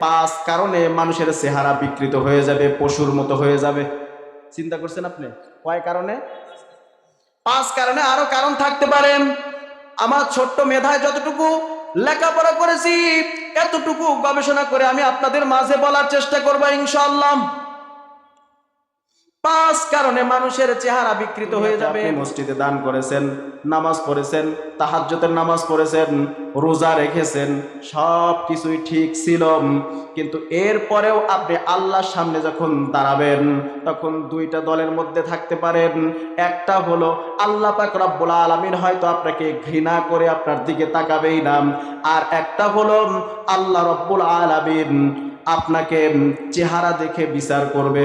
পাঁচ কারণে মানুষের চেহারা বিকৃত হয়ে যাবে, পশুর মতো হয়ে যাবে। চিন্তা করছেন আপনি? কয় কারণে? পাঁচ কারণে আরও কারণ থাকতে পারেন আমার ছোট্ট মেধায় যতটুকু লেখাপড়া করেছি, এতটুকু গবেষণা করে আমি আপনাদের মাঝে বলার চেষ্টা করব ইনশাআল্লাহ। পাঁচ কারণে মানুষের চেহারা বিকৃত হয়ে যাবে। মসজিদে দান করেছেন নামাজ পড়েছেন তাহাজ্জতের নামাজ পড়েছেন রোজা রেখেছেন সব কিছুই ঠিক ছিল। কিন্তু এরপরেও আপনি আল্লাহর সামনে যখন দাঁড়াবেন তখন দুইটা দলের মধ্যে থাকতে পারেন। একটা হলো আল্লাহ পাক রব্বুল আলামিন হয়তো আপনাকে ঘৃণা করে আপনার দিকে তাকাবেই না। আর একটা হলো আল্লাহ রব্বুল আলামিন আপনাকে চেহারা দেখে বিচার করবে।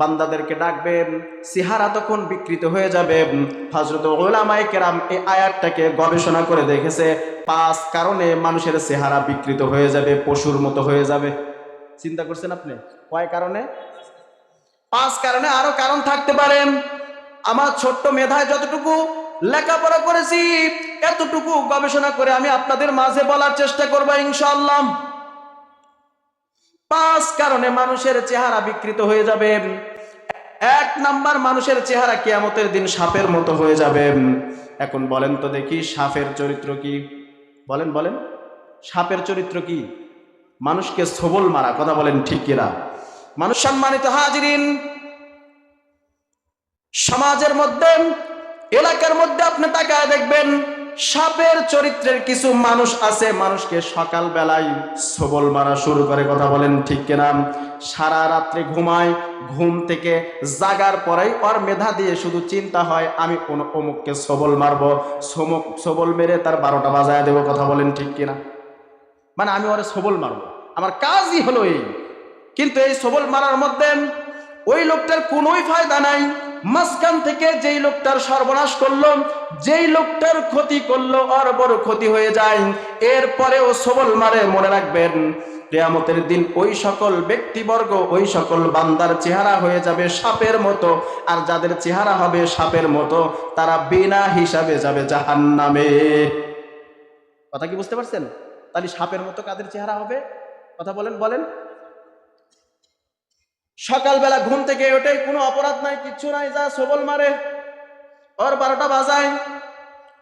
বান্দাদেরকে ডাকবেন চেহারা তখন বিকৃত হয়ে যাবে। হজরত ওলামাই কেরাম এই আয়াতটাকে গবেষণা করে দেখেছে। পাঁচ কারণে মানুষের চেহারা বিকৃত হয়ে যাবে, পশুর মতো হয়ে যাবে। চিন্তা করছেন আপনি? কয় কারণে? পাঁচ কারণে আরও কারণ থাকতে পারেন আমার ছোট্ট মেধায় যতটুকু লেখাপড়া করেছি, এতটুকু গবেষণা করে আমি আপনাদের মাঝে বলার চেষ্টা করব ইনশাআল্লাহ। পাঁচ কারণে মানুষের চেহারা বিকৃত হয়ে যাবে। এক নাম্বার, মানুষের চেহারা কিয়ামতের দিন সাপের মতো হয়ে যাবে। এখন বলেন তো দেখি, সাপের চরিত্র কি? বলেন বলেন। সাপের চরিত্র কি? মানুষকে সবল মারা, কথা বলেন ঠিক কিনা? মানুষ সম্মানিত হাজিরিন, সমাজের মধ্যে, এলাকার মধ্যে আপনি তাকায় দেখবেন সাপের চরিত্রের কিছু মানুষ আছে, মানুষকে সকাল বেলায় সবল মারা শুরু করে, কথা বলেন ঠিক কিনা? সারা রাত্রে ঘুমায়, ঘুম থেকে জাগার পরেই ওর মেধা দিয়ে শুধু চিন্তা হয়, আমি অমুককে সবল মারবো, সমুক সবল মেরে তার বারোটা বাজায় দেবো, কথা বলেন ঠিক কিনা? মানে আমি ওরে সবল মারবো। আমার কাজই হলো এই। কিন্তু এই সবল মারার মধ্যে ওই লোকটার কোনোই ফায়দা নাই। মাঝখান থেকে যেই লোকটার সর্বনাশ করল, যেই লোকটার ক্ষতি করল, আর বড় ক্ষতি হয়ে যায়। এরপরেও সবল মারে মনে রাখবেন, কেয়ামতের দিন ওই সকল ব্যক্তিবর্গ, ওই সকল বান্দার চেহারা হয়ে যাবে সাপের মতো। আর যাদের চেহারা হবে সাপের মতো, তারা বিনা হিসাবে যাবে জাহান্নামে। কথা কি বুঝতে পারছেন? তাহলে সাপের মতো কাদের চেহারা হবে? কথা বলেন বলেন। সকালবেলা ঘুম থেকে ওঠে কোনো অপরাধ নাই, কিচ্ছু নাই, যা সবল মারে। ওর বারোটা বাজায়।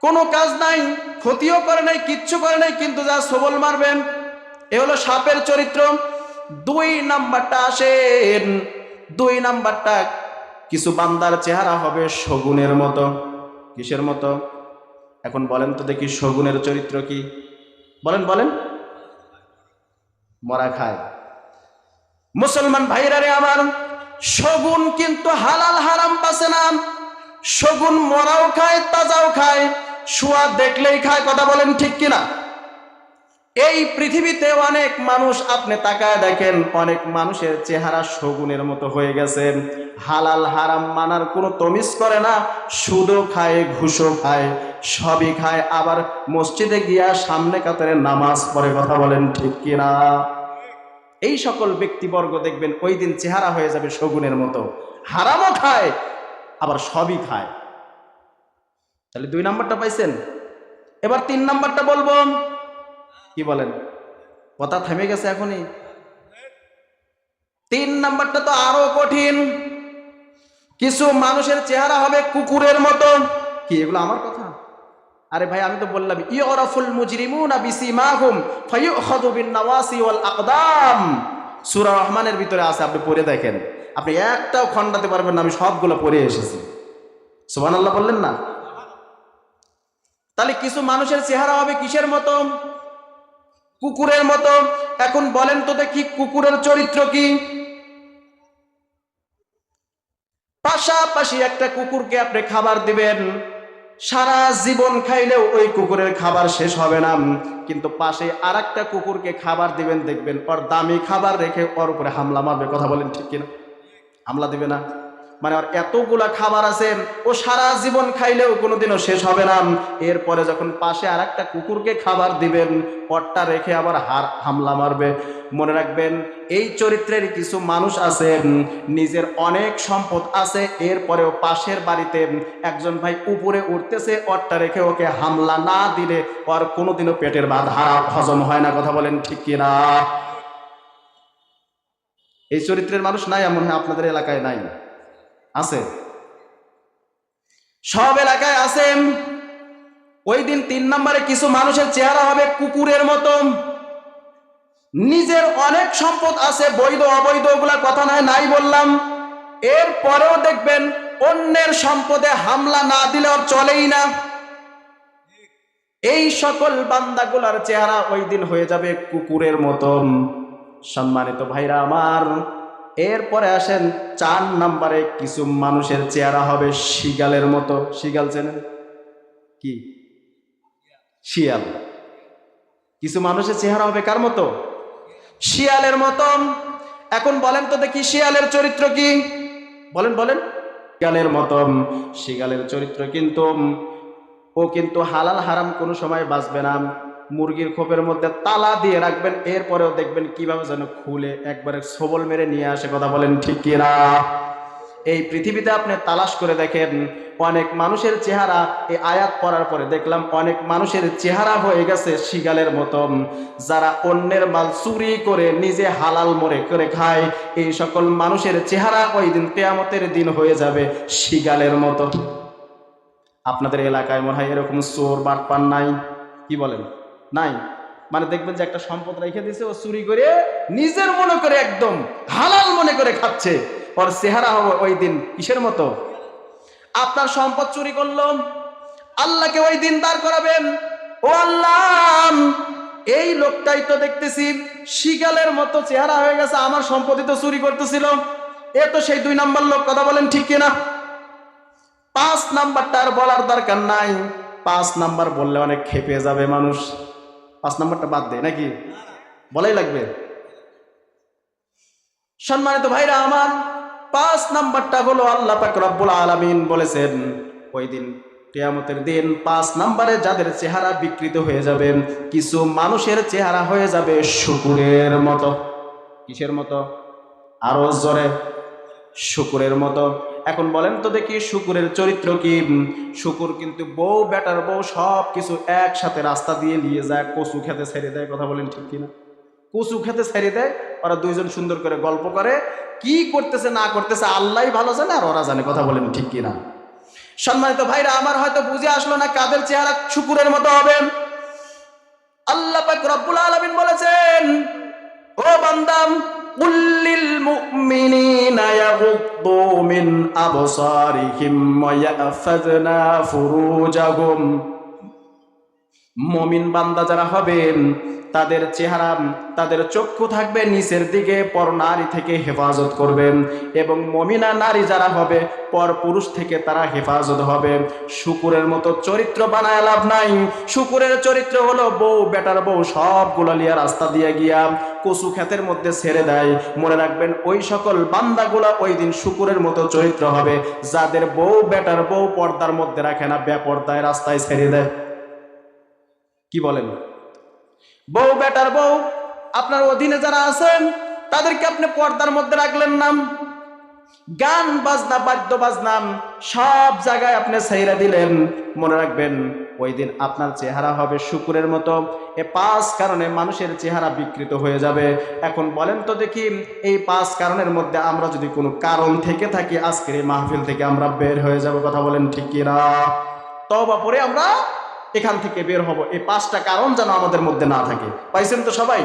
কোনো কাজ নাই, ক্ষতিও করে নাই, কিচ্ছু করে নাই, কিন্তু যা সবল মারবেন, এ হলো সাপের চরিত্র। দুই নাম্বারটা আসেন। দুই নাম্বারটা কিছু বান্দার চেহারা হবে শগুনের মতো। কিসের মতো? এখন বলেন তো দেখি শগুনের চরিত্র কি? বলেন বলেন। মরা খায়। মুসলমান ভাইরা রে আমার, শগুন কিন্তু হালাল হারাম পাশে না। শগুন মরাও খায়, তাজাও খায়, শুয়া দেখলেই খায়, কথা বলেন ঠিক কিনা? এই পৃথিবীতে অনেক মানুষ, আপনি তাকায় দেখেন, অনেক মানুষের চেহারা শগুনের মতো হয়ে গেছে। হালাল হারাম মানার কোনো তমিজ করে না, সুদও খায়, ঘুষও খায়, সবই খায়, আবার মসজিদে গিয়া সামনে কাতারে নামাজ পড়ে, কথা বলেন ঠিক কিনা? এই সকল ব্যক্তিবর্গ দেখবেন ওই দিন চেহারা হয়ে যাবে শগুনের মতো। হারামও খায়, আবার সবই খায়। তাহলে দুই নাম্বারটা পাইছেন? এবার তিন নাম্বারটা বলব। কি বলেন? কথা থেমে গেছে এখনই। তিন নাম্বারটা তো আরও কঠিন। কিছু মানুষের চেহারা হবে কুকুরের মতো। কি, এগুলো আমার কথা? আরে ভাই, আমি তো বললাম ইয়রাফুল মুজরিমুনা বিসিমাহুম ফায়ুখাযু বিন নাওয়াসি ওয়াল আকদাম সূরা রহমানের ভিতরে আছে, আপনি পড়ে দেখেন। আপনি একটাও খণ্ডাতে পারবেন না, আমি সবগুলো পড়ে এসেছি। সুবহানাল্লাহ বললেন না? তাহলে কিছু মানুষের চেহারা হবে কিসের মতো? কুকুরের মতো? এখন বলেন তো দেখি, কুকুরের চরিত্র কি? পাশাপাশি একটা কুকুরকে আপনি খাবার দিবেন। সারা জীবন খাইলেও ওই কুকুরের খাবার শেষ হবে না। কিন্তু পাশে আর একটা কুকুরকে খাবার দিবেন, দেখবেন ওর দামি খাবার রেখে ওর উপরে হামলা মারবে। কথা বলেন ঠিক কিনা? হামলা দিবে না। মানে আর এতগুলা খাবার আছে, ও সারা জীবন খাইলেও কোনোদিনও শেষ হবে না। এরপরে যখন পাশে আর একটা কুকুরকে খাবার দিবেন, পটটা রেখে আবার হার হামলা মারবে। মনে রাখবেন, এই চরিত্রের কিছু মানুষ আছে নিজের অনেক সম্পদ আছে, এরপরেও পাশের বাড়িতে একজন ভাই উপরে উঠতেছে অট্টা রেখে ওকে হামলা না দিলে আর কোনোদিনও পেটের ভাত হারা হজম হয় না, কথা বলেন ঠিক কিনা? এই চরিত্রের মানুষ নাই এমন, আপনাদের এলাকায় নাই। আছে। সব এলাকায় আছে। ওই দিন তিন নম্বরে কিছু মানুষের চেহারা হবে কুকুরের মতো নিজের অনেক সম্পদ আছে, বৈধ, অবৈধ ওগুলা কথা নয়, নাই বললাম। এরপরেও দেখবেন অন্যের সম্পদে হামলা না দিলে ওর চলেই না। এই সকল বান্দাগুলার চেহারা ওই দিন হয়ে যাবে কুকুরের মতন। সম্মানিত ভাইরা আমার এরপরে আসেন চার নাম্বারে কিছু মানুষের চেহারা হবে শিগালের মতো। শিগাল চেনেন? কি? শিয়াল। কিছু মানুষের চেহারা হবে কার মতো? শিয়ালের মতন এখন বলেন তো দেখি শিয়ালের চরিত্র কি? বলেন বলেন। শিয়ালের মতন শিয়ালের চরিত্র কিন্তু ও কিন্তু হালাল হারাম কোনো সময় বাঁচবে না। মুরগির খোপের মধ্যে তালা দিয়ে রাখবেন, এরপরেও দেখবেন কীভাবে যেন খুলে একবারে সবল মেরে নিয়ে আসে, কথা বলেন ঠিক কিনা? এই পৃথিবীতে আপনি তালাশ করে দেখেন, অনেক মানুষের চেহারা, এই আয়াত পড়ার পরে দেখলাম অনেক মানুষের চেহারা হয়ে গেছে শিগালের মতন। যারা অন্যের মাল চুরি করে নিজে হালাল মরে করে খায়, এই সকল মানুষের চেহারা ওই দিন কেয়ামতের দিন হয়ে যাবে শিগালের মতো। আপনাদের এলাকায় মনে হয় এরকম চোর বাটপান নাই? কি বলেন? নাই। মানে দেখবেন যে একটা সম্পদ রেখে দিয়েছে, ও চুরি করে নিজের মনে করে একদম হালাল মনে করে খাচ্ছে। ওর চেহারা হবে ওই দিন কিসের মতো? আপনার সম্পদ চুরি করল আল্লাহকে ওই দিন দাঁড় করাবেন। ও আল্লাহ, এই লোকটাই তো দেখতেছি শিগালের মতো চেহারা হয়ে গেছে, আমার সম্পত্তি তো চুরি করতেছিল। এ তো সেই দুই নাম্বার লোক, কথা বলেন ঠিক কিনা? পাঁচ নাম্বারটা আর বলার দরকার নাই। পাঁচ নাম্বার বললে অনেক খেপে যাবে মানুষ। পাঁচ নাম্বারটা বাদ দেয় নাকি? বলাই লাগবে। সম্মানিত ভাইরা আমার, পাঁচ নাম্বারটা হলো আল্লাহ পাক রব্বুল আলামিন বলেছেন, ওই দিন কেয়ামতের দিন পাঁচ নাম্বারে যাদের চেহারা বিকৃত হয়ে যাবে, কিছু মানুষের চেহারা হয়ে যাবে শুকুরের মতো। কিসের মতো? আরও জোরে, শুকুরের মতো। এখন বলেন তো দেখি, শুকুরের চরিত্র কি? শুকুর কিন্তু বউ, বেটার বউ সব কিছু একসাথে রাস্তা দিয়ে নিয়ে যায়, কচু খেতে ছেড়ে দেয়, কথা বলেন ঠিক কিনা? কচু খেতে ছেড়ে দেয়, ওরা দুইজন সুন্দর করে গল্প করে, কি করতেছে, না করতেছে আল্লাহ ভালো জানে আর ওরা জানে, কথা বলেন ঠিক কিনা? সম্মানিত ভাইরা, আমার হয়তো বুঝে আসলো না কাদের চেহারা শুকুরের মতো হবে। আল্লাহ রব্বুল আলামিন বলেছেন, ও বান্দাম قل للمؤمنين يغضوا من أبصارهم ويأفذنا فروجهم. মমিন বান্দা যারা হবেন, তাদের চেহারা, তাদের চক্ষু থাকবে নিচের দিকে, পর নারী থেকে হেফাজত করবেন এবং মমিনা নারী যারা হবে, পর পুরুষ থেকে তারা হেফাজত হবে। শুকুরের মতো চরিত্র বানায় লাভ নাই। শুকুরের চরিত্র হলো বউ, বেটার বউ, সবগুলো লিয়া রাস্তা দিয়ে গিয়া কচু ক্ষেতের মধ্যে ছেড়ে দেয়। মনে রাখবেন, ওই সকল বান্দাগুলা ওই দিন শুকুরের মতো চরিত্র হবে, যাদের বউ, বেটার বউ পর্দার মধ্যে রাখে না, বেপর্দায় রাস্তায় ছেড়ে দেয়। কি বলেন? বউ বেটার বউ, আপনার অধীনে যারা আছেন, তাদেরকে আপনি পর্দার মধ্যে রাখলেন নাম। গান বাজনা, বাদ্য বাজনাম সব জায়গায় আপনি ছাইরা দিলেন। মনে রাখবেন, ওই দিন আপনার চেহারা হবে শুকুরের মতো। এ পাঁচ কারণে মানুষের চেহারা বিকৃত হয়ে যাবে। এখন বলেন তো দেখি, এই পাঁচ কারণের মধ্যে আমরা যদি কোনো কারণ থেকে থাকি, আজকের এই মাহফিল থেকে আমরা বের হয়ে যাব, কথা বলেন ঠিক কিনা? তবা পরে আমরা এখান থেকে বের হব। এই পাঁচটা কারণ যেন আমাদের মধ্যে না থাকে। পাইছেন তো সবাই?